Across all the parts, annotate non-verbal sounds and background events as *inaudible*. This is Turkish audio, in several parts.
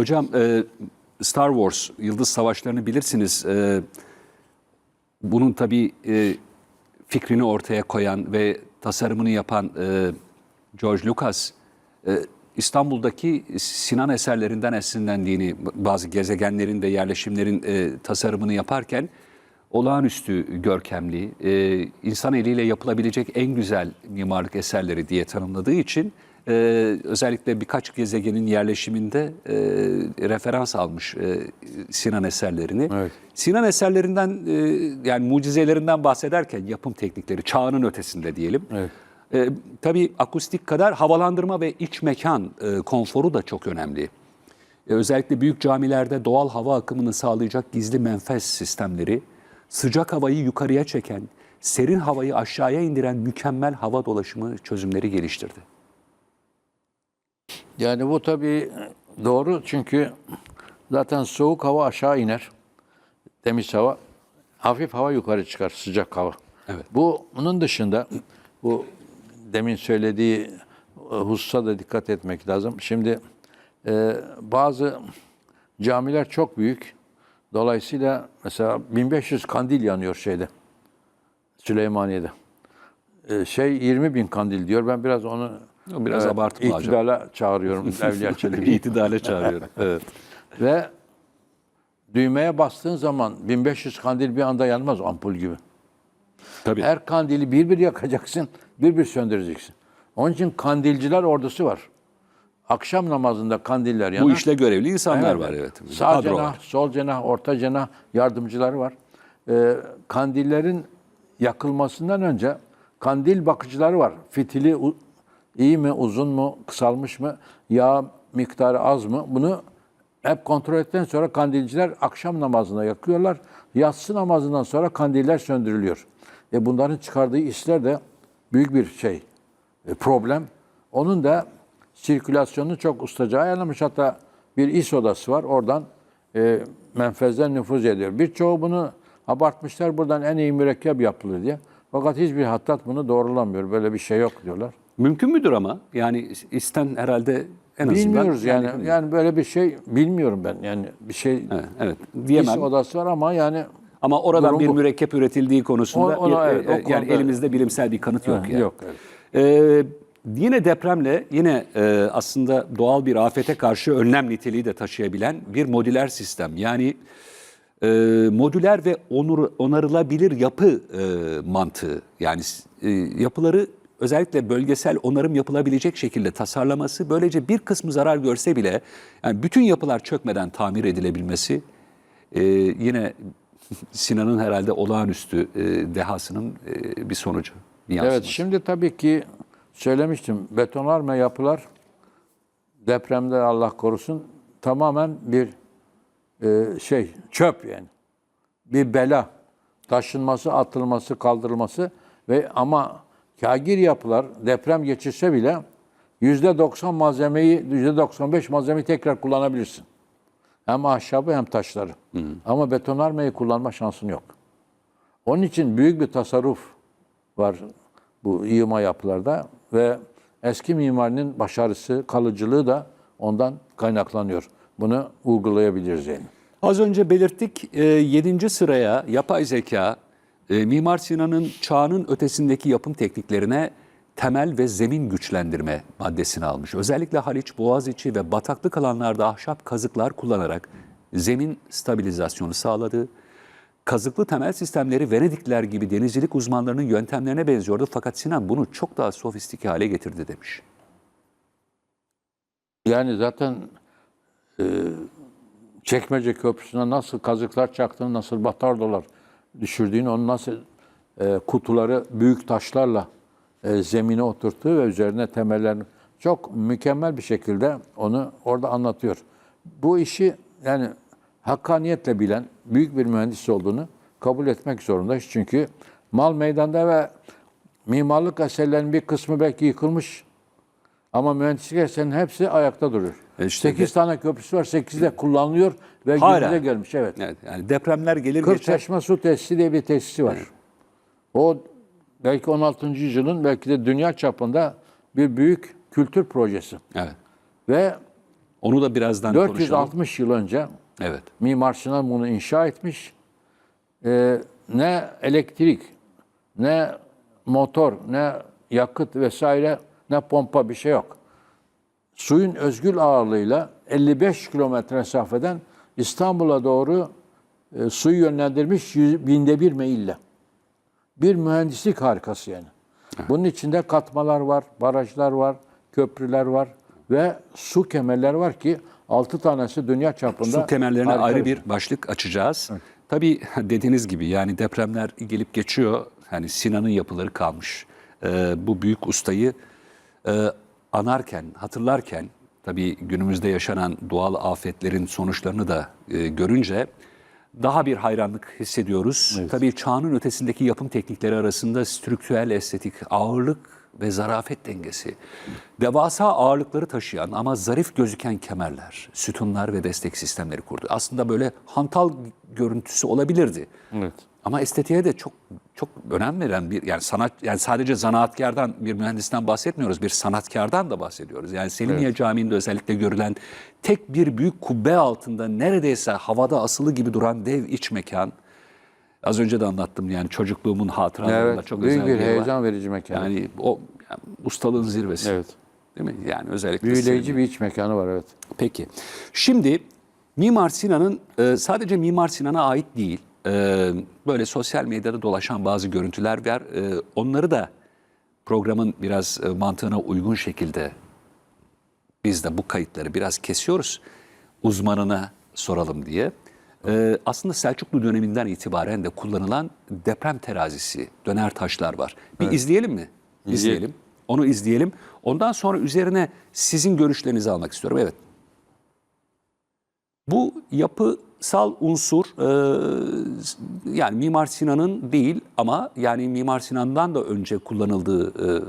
Hocam e, Star Wars, Yıldız Savaşları'nı bilirsiniz. E, bunun tabii e, fikrini ortaya koyan ve tasarımını yapan e, George Lucas, e, İstanbul'daki Sinan eserlerinden esinlendiğini, bazı gezegenlerin ve yerleşimlerin e, tasarımını yaparken olağanüstü görkemli, e, insan eliyle yapılabilecek en güzel mimarlık eserleri diye tanımladığı için e, özellikle birkaç gezegenin yerleşiminde e, referans almış e, Sinan eserlerini. Evet. Sinan eserlerinden e, yani mucizelerinden bahsederken yapım teknikleri çağının ötesinde diyelim. Evet. E, tabii akustik kadar havalandırma ve iç mekan e, konforu da çok önemli. E, özellikle büyük camilerde doğal hava akımını sağlayacak gizli menfez sistemleri, sıcak havayı yukarıya çeken, serin havayı aşağıya indiren mükemmel hava dolaşımı çözümleri geliştirdi. Yani bu tabii doğru çünkü zaten soğuk hava aşağı iner. Temiz hava, hafif hava yukarı çıkar, sıcak hava. Evet. Bu bunun dışında bu demin söylediği e, hususa da dikkat etmek lazım. Şimdi e, bazı camiler çok büyük. Dolayısıyla mesela 1500 kandil yanıyor şeyde. Süleymaniye'de. E, şey 20 bin kandil diyor. Ben biraz onu O biraz abartma hocam. iktidala çağırıyorum Evliya Çelebi'yi. İtidale çağırıyorum. *laughs* evet. Ve düğmeye bastığın zaman 1500 kandil bir anda yanmaz ampul gibi. Tabii. Her kandili bir bir yakacaksın, bir bir söndüreceksin. Onun için kandilciler ordusu var. Akşam namazında kandiller yanar. Bu işle görevli insanlar var evet. Sağ Kadro cenah, var. sol cenah, orta cenah yardımcıları var. Ee, kandillerin yakılmasından önce kandil bakıcıları var. Fitili iyi mi, uzun mu, kısalmış mı, yağ miktarı az mı? Bunu hep kontrol ettikten sonra kandilciler akşam namazında yakıyorlar. Yatsı namazından sonra kandiller söndürülüyor. E bunların çıkardığı isler de büyük bir şey, e, problem. Onun da sirkülasyonunu çok ustaca ayarlamış. Hatta bir is odası var. Oradan e, menfezden nüfuz ediyor. Birçoğu bunu abartmışlar. Buradan en iyi mürekkep yapılır diye. Fakat hiçbir hattat bunu doğrulamıyor. Böyle bir şey yok diyorlar. Mümkün müdür ama? Yani isten herhalde en azından. Bilmiyoruz yani. Yani, böyle bir şey bilmiyorum ben. Yani bir şey Evet, evet. Diyemem. odası var ama yani Ama oradan Durum bir bu. mürekkep üretildiği konusunda O- ona e, evet, o e, yani konuda- elimizde bilimsel bir kanıt yok. Yani. yok, evet. Ee, yine depremle yine e, aslında doğal bir afete karşı önlem niteliği de taşıyabilen bir modüler sistem. Yani e, modüler ve onur, onarılabilir yapı e, mantığı. Yani e, yapıları özellikle bölgesel onarım yapılabilecek şekilde tasarlaması böylece bir kısmı zarar görse bile yani bütün yapılar çökmeden tamir edilebilmesi e, yine *laughs* Sinan'ın herhalde olağanüstü e, dehasının e, bir sonucu. Bir Evet şimdi tabii ki söylemiştim betonarme yapılar depremde Allah korusun tamamen bir e, şey çöp yani. Bir bela. Taşınması, atılması, kaldırılması ve ama kagir yapılar deprem geçirse bile yüzde 90 malzemeyi, yüzde 95 malzemeyi tekrar kullanabilirsin. Hem ahşabı hem taşları. Ama betonarmeyi kullanma şansın yok. Onun için büyük bir tasarruf var bu yığma yapılarda ve eski mimarinin başarısı, kalıcılığı da ondan kaynaklanıyor. Bunu uygulayabiliriz yani. Az önce belirttik 7. sıraya yapay zeka e, Mimar Sinan'ın çağının ötesindeki yapım tekniklerine temel ve zemin güçlendirme maddesini almış. Özellikle Haliç, Boğaziçi ve bataklık alanlarda ahşap kazıklar kullanarak zemin stabilizasyonu sağladı. Kazıklı temel sistemleri Venedikler gibi denizcilik uzmanlarının yöntemlerine benziyordu fakat Sinan bunu çok daha sofistike hale getirdi demiş. Yani zaten e, Çekmece Köprüsü'ne nasıl kazıklar çaktığını, nasıl batardolar düşürdüğünü, onu nasıl e, kutuları büyük taşlarla e, zemine oturttuğu ve üzerine temellerini çok mükemmel bir şekilde onu orada anlatıyor. Bu işi yani hakkaniyetle bilen büyük bir mühendis olduğunu kabul etmek zorundayız. Çünkü mal meydanda ve mimarlık eserlerinin bir kısmı belki yıkılmış ama mühendislik eserinin hepsi ayakta duruyor. İşte 8 tane köprüsü var, 8 de kullanılıyor ve Hala. günümüze gelmiş. Evet. Evet, yani depremler gelir. Kırçeşme su tesisi diye bir tesisi var. O belki 16. yüzyılın belki de dünya çapında bir büyük kültür projesi. Evet. Ve Onu da birazdan konuşalım. 460 yıl önce Evet. Mimar Sinan bunu inşa etmiş. Ee, ne elektrik, ne motor, ne yakıt vesaire, ne pompa bir şey yok. Suyun özgül ağırlığıyla 55 kilometre mesafeden İstanbul'a doğru e, suyu yönlendirmiş yüz- binde bir meyille. Bir mühendislik harikası yani. Bunun içinde katmalar var, barajlar var, köprüler var ve su kemerleri var ki 6 tanesi dünya çapında. Su kemerlerine ayrı bir- başlık açacağız. Tabii dediğiniz gibi yani depremler gelip geçiyor. Hani Sinan'ın yapıları kalmış. Ee, bu büyük ustayı e, anarken, hatırlarken tabii günümüzde yaşanan doğal afetlerin sonuçlarını da e, görünce daha bir hayranlık hissediyoruz. Tabii çağının ötesindeki yapım teknikleri arasında strüktürel estetik, ağırlık ve zarafet dengesi, devasa ağırlıkları taşıyan ama zarif gözüken kemerler, sütunlar ve destek sistemleri kurdu. Aslında böyle hantal görüntüsü olabilirdi. Evet. Ama estetiğe de çok çok önem veren bir yani sanat yani sadece zanaatkardan bir mühendisten bahsetmiyoruz bir sanatkardan da bahsediyoruz. Yani Selimiye Camii'nde özellikle görülen tek bir büyük kubbe altında neredeyse havada asılı gibi duran dev iç mekan. Az önce de anlattım yani çocukluğumun hatıralarında Evet, çok büyük özel bir var. heyecan verici mekan. Yani o yani ustalığın zirvesi. Evet. Değil mi? Yani özellikle Büyüleyici bir iç mekanı var evet. Peki. Şimdi Mimar Sinan'ın e, sadece Mimar Sinan'a ait değil, e, böyle sosyal medyada dolaşan bazı görüntüler var. E, onları da programın biraz e, mantığına uygun şekilde biz de bu kayıtları biraz kesiyoruz. Uzmanına soralım diye. E, aslında Selçuklu döneminden itibaren de kullanılan deprem terazisi, döner taşlar var. Bir izleyelim mi? İzleyelim. Onu izleyelim. Ondan sonra üzerine sizin görüşlerinizi almak istiyorum. Evet. Bu yapısal unsur e, yani Mimar Sinan'ın değil ama yani Mimar Sinan'dan da önce kullanıldığı e,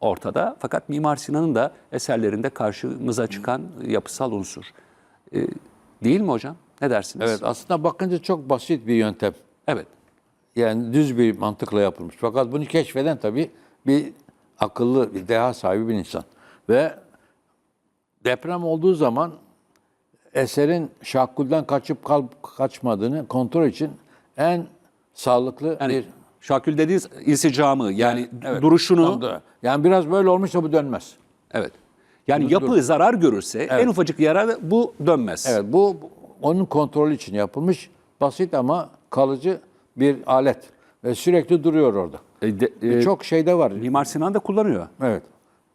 ortada. Fakat Mimar Sinan'ın da eserlerinde karşımıza çıkan yapısal unsur. E, değil mi hocam? Ne dersiniz? Evet aslında bakınca çok basit bir yöntem. Evet. Yani düz bir mantıkla yapılmış. Fakat bunu keşfeden tabii bir akıllı, bir deha sahibi bir insan. Ve deprem olduğu zaman eserin şakkulden kaçıp kal- kaçmadığını kontrol için en sağlıklı Yani bir Şakül dediğiniz insicamı yani Evet, duruşunu da- Yani biraz böyle olmuşsa bu dönmez. evet. Yani yapı zarar görürse en ufacık yara bu dönmez. Evet bu onun kontrolü için yapılmış basit ama kalıcı bir alet. Ve sürekli duruyor orada. E, de- e, Birçok şeyde var. Mimar Sinan da kullanıyor. Evet.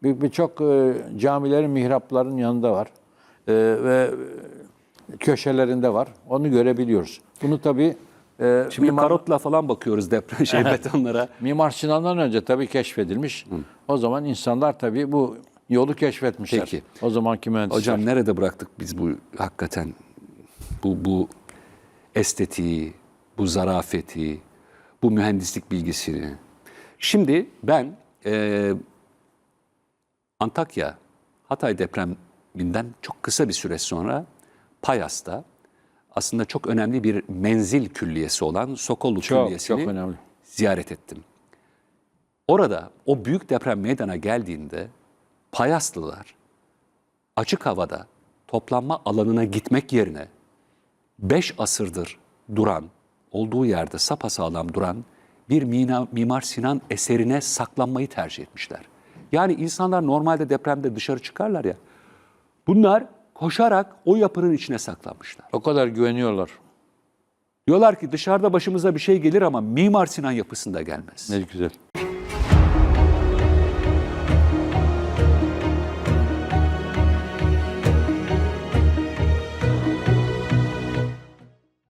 Bir- Birçok e, camilerin, mihrapların yanında var. E, ve köşelerinde var. Onu görebiliyoruz. Bunu tabii e, Şimdi Mimar, karotla falan bakıyoruz deprem şey betonlara. Mimar Sinan'dan önce tabii keşfedilmiş. O zaman insanlar tabii bu yolu keşfetmişler. Peki. O zamanki mühendisler. Hocam nerede bıraktık biz bu hakikaten bu bu estetiği, bu zarafeti, bu mühendislik bilgisini. Şimdi ben e, Antakya, Hatay depreminden çok kısa bir süre sonra Payas'ta aslında çok önemli bir menzil külliyesi olan Sokollu Çok, Külliyesi'ni çok önemli. ziyaret ettim. Orada o büyük deprem meydana geldiğinde Payaslılar açık havada toplanma alanına gitmek yerine 5 asırdır duran, olduğu yerde sapasağlam duran bir Mina- Mimar Sinan eserine saklanmayı tercih etmişler. Yani insanlar normalde depremde dışarı çıkarlar ya. Bunlar koşarak o yapının içine saklanmışlar. O kadar güveniyorlar. Diyorlar ki dışarıda başımıza bir şey gelir ama Mimar Sinan yapısında gelmez. Ne güzel.